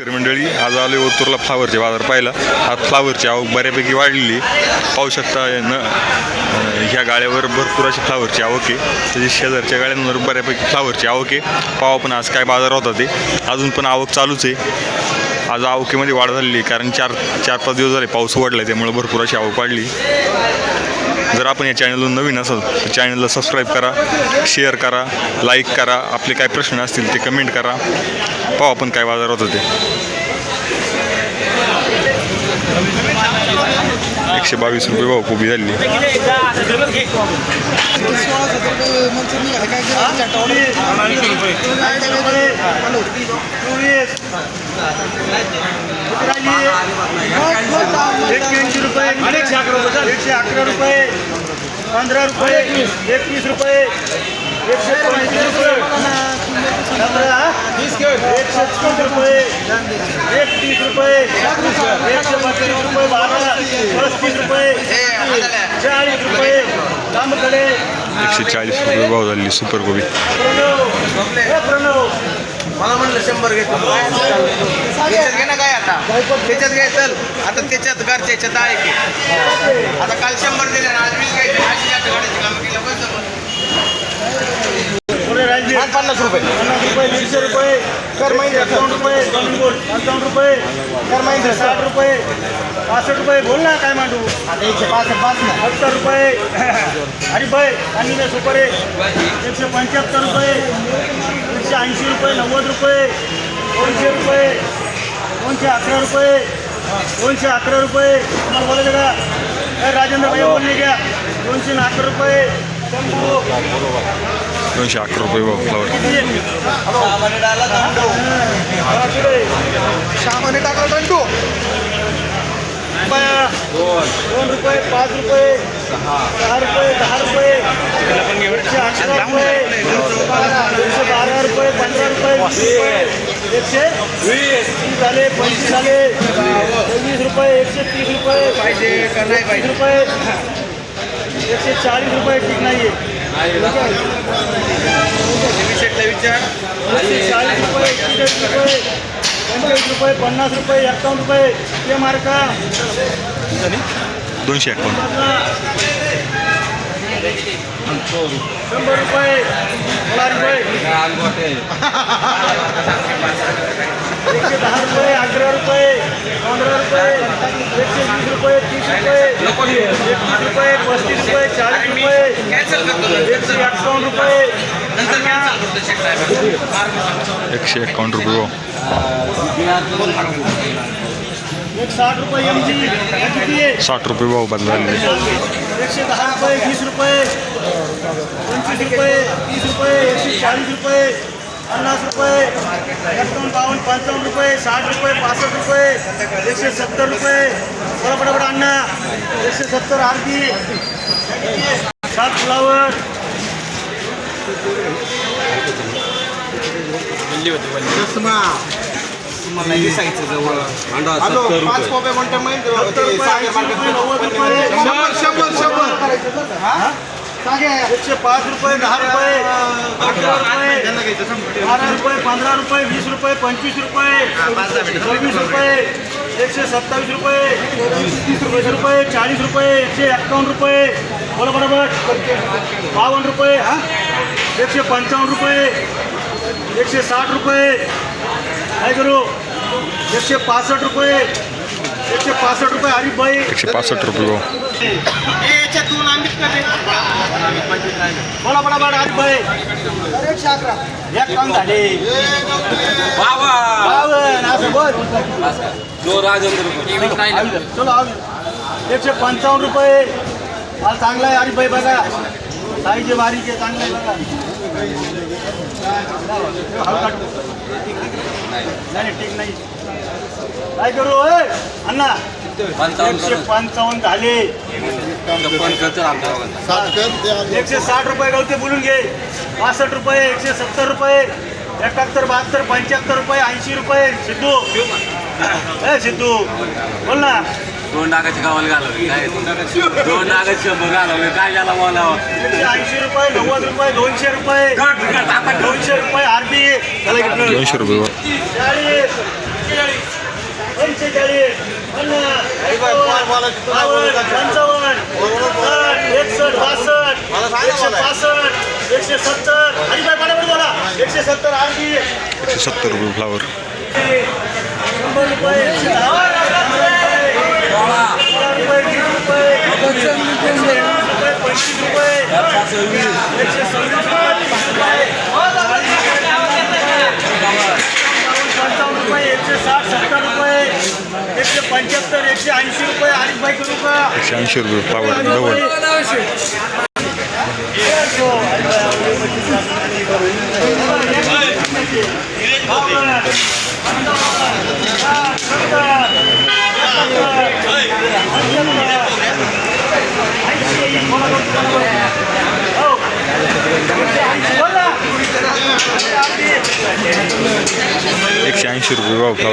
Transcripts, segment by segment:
मंडळी आज आले ओतूरला फ्लावरचे बाजार पाहिला आज फ्लावरची आवक बऱ्यापैकी वाढलेली पाहू शकता न ह्या गाळ्यावर भरपूर अशी फ्लावरची आवक आहे. त्याची शेजारच्या गाळ्यांवर बऱ्यापैकी फ्लावरची आवक आहे. पाहू पण आज काय बाजार होता ते. अजून पण आवक चालूच आहे. आज आवकेमध्ये वाढ झालेली आहे कारण चार चार पाच दिवस झाले पाऊस वाढला त्यामुळे भरपूर अशी आवक वाढली. जर आपण या चॅनलवर नवीन असाल तर चॅनलला सबस्क्राईब करा शेअर करा लाईक करा. आपले काय प्रश्न असतील ते कमेंट करा. पाहू आपण काय बाजार होते ते. एकशे बावीस रुपये भाऊ कोबी झाली एक्क्याऐंशी रुपये. एकशे अकरा रुपये एकशे अकरा रुपये. पंधरा रुपये. एकवीस रुपये. एकशे पंचवीस रुपये. एकशे चौद रुपये. एकतीस रुपये. एकशे बत्तीस रुपये. बारा पस्तीस रुपये. चाळीस रुपये. लांबकडे एकशे चाळीस रुपये भाव झाली सुपर हे प्रणव मला म्हणलं शंभर घेतो त्याच्यात घे ना काय आता? त्याच्यात घे चल. आता त्याच्यात घरच्या याच्यात आहे की. आता काल शंभर दिले ना आज वीस घ्यायचे. अशी जास्त कामं केलं बस पन्नास रुपये. पन्नास रुपये दीडशे रुपये. कर महिने अकाउंट रुपये. पंचावन्न रुपये. कर महिने साठ रुपये. पासष्ट रुपये बोल ना काय मांडू? आता एकशे पासष्ट पाच ना. सत्तर रुपये. अरे बाय आणि सुपर. आहे एकशे पंच्याहत्तर रुपये. एकशे ऐंशी रुपये नव्वद रुपये. दोनशे रुपये. दोनशे अकरा रुपये. दोनशे अकरा रुपये. तुम्हाला बोलायचं का? काय राजेंद्र भाई बोलले घ्या. दोनशे अकरा रुपये. दोनशे अकरा रुपये फ्लावर सामाने टाकला टंटू दोन. रुपये पाच रुपये सहा. रुपये दहा रुपये एकशे अकरा रुपये एकशे बारा रुपये पंधरा रुपये वीस रुपये एकशे तीस झाले पंचवीस झाले चोवीस रुपये एकशे तीस रुपये पाहिजे का नाही पाहिजे. रुपये एकशे चाळीस रुपये ठीक नाही शेटला विचार एकशे चाळीस रुपये एकशे रुपये पंचवीस रुपये पन्नास रुपये एकावन्न रुपये ते मार्का. दोनशे अकाउंट शंभर रुपये. सोळा रुपये. एकशे दहा रुपये अकरा रुपये पंधरा रुपये एकशे वीस रुपये तीस रुपये एकतीस रुपये पस्तीस रुपये चाळीस रुपये एकशे एकावन्न रुपये. एकशे एकावन्न रुपये एक साठ रुपये एम जी किती आहे साठ रुपये भाव बदलले एकशे दहा रुपये वीस रुपये पंचवीस रुपये तीस रुपये एकशे चाळीस रुपये पन्नास रुपये एकावन्न बावन्न पंचावन्न रुपये साठ रुपये पासष्ट रुपये एकशे सत्तर रुपये. बडा बडा बडा अण्णा. एकशे सत्तर आरती. सात फ्लावर तुम्हाला जवळ. हॅलो पाच कोपे कोणत्या सत्तर रुपये ऐंशी रुपये नव्वद रुपये. शंभर शंभर शंभर एकशे पाच रुपये दहा रुपये. अकरा रुपये. बारा रुपये पंधरा रुपये वीस रुपये पंचवीस रुपये. सव्वीस रुपये. एकशे सत्तावीस रुपये. तीस रुपये चाळीस रुपये. एकशे एक्कावन्न रुपये. बोला बरोबर बावन्न रुपये हा? एकशे पंचावन्न रुपये. एकशे साठ रुपये. काय करू एकशे पासष्ट रुपये. एकशे पासष्ट रुपये हरीफ भाई एकशे पासष्ट रुपये याच्यातून आम्हीच बोला बडा बडा हरीफ भाई एक काम झाले. बावन्न असं बोल. चलो आव एकशे पंचावन्न रुपये. माल चांगला आहे हरीफ भाई बघा. साईचे बारीक आहे चांगलं आहे बघा. नाही. नाही, ठीक नाही. काय करू अण्णा एकशे पंचावन्न झाले. एकशे साठ रुपये गवते बोलून घे. पासष्ट रुपये एकशे सत्तर रुपये एकाहत्तर बहात्तर पंच्याहत्तर रुपये ऐंशी रुपये. सिद्धू. ए सिद्धू बोल ना. दोन नागाची गावाला घालवली काय दोन नागाची शंभर घालवले काय झाला बोलावं? ऐंशी रुपये नव्वद रुपये दोनशे रुपये. दोनशे रुपये आरती दोनशे रुपये चाळीस. पंचेचाळीस. पंचावन्न. एकसष्ट. बासष्ट. एकशे पासष्ट एकशे सत्तर. आणि बोला. एकशे सत्तर आरती एकशे सत्तर रुपये फ्लावर शंभर रुपये. एकशे दहा रुपये वीस रुपये. एकशे वीस रुपये पंचवीस रुपये एकशे सव्वीस पंचावन्न रुपये एकशे साठ सत्तर रुपये एकशे पंच्याहत्तर एकशे ऐंशी रुपये अडीच बाईक रुपये एकशे ऐंशी रुपये फ्लावर भाव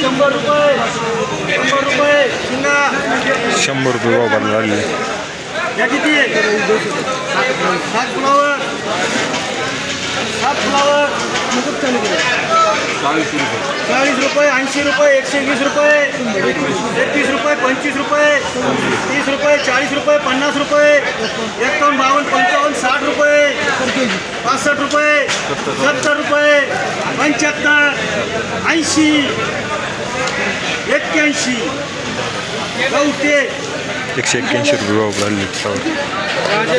शंभर रुपये शंभर भाव भरला लागले किती? सात फुलावर सात म्हणजे चाळीस रुपये. ऐंशी रुपये एकशे वीस रुपये एकतीस रुपये पंचवीस रुपये तीस रुपये चाळीस रुपये पन्नास रुपये एकावन्न बावन्न पंचावन्न साठ रुपये पासष्ट रुपये सत्तर रुपये पंच्याहत्तर ऐंशी एक्क्याऐंशी नऊ ते एकशे एक्क्याऐंशी रुपये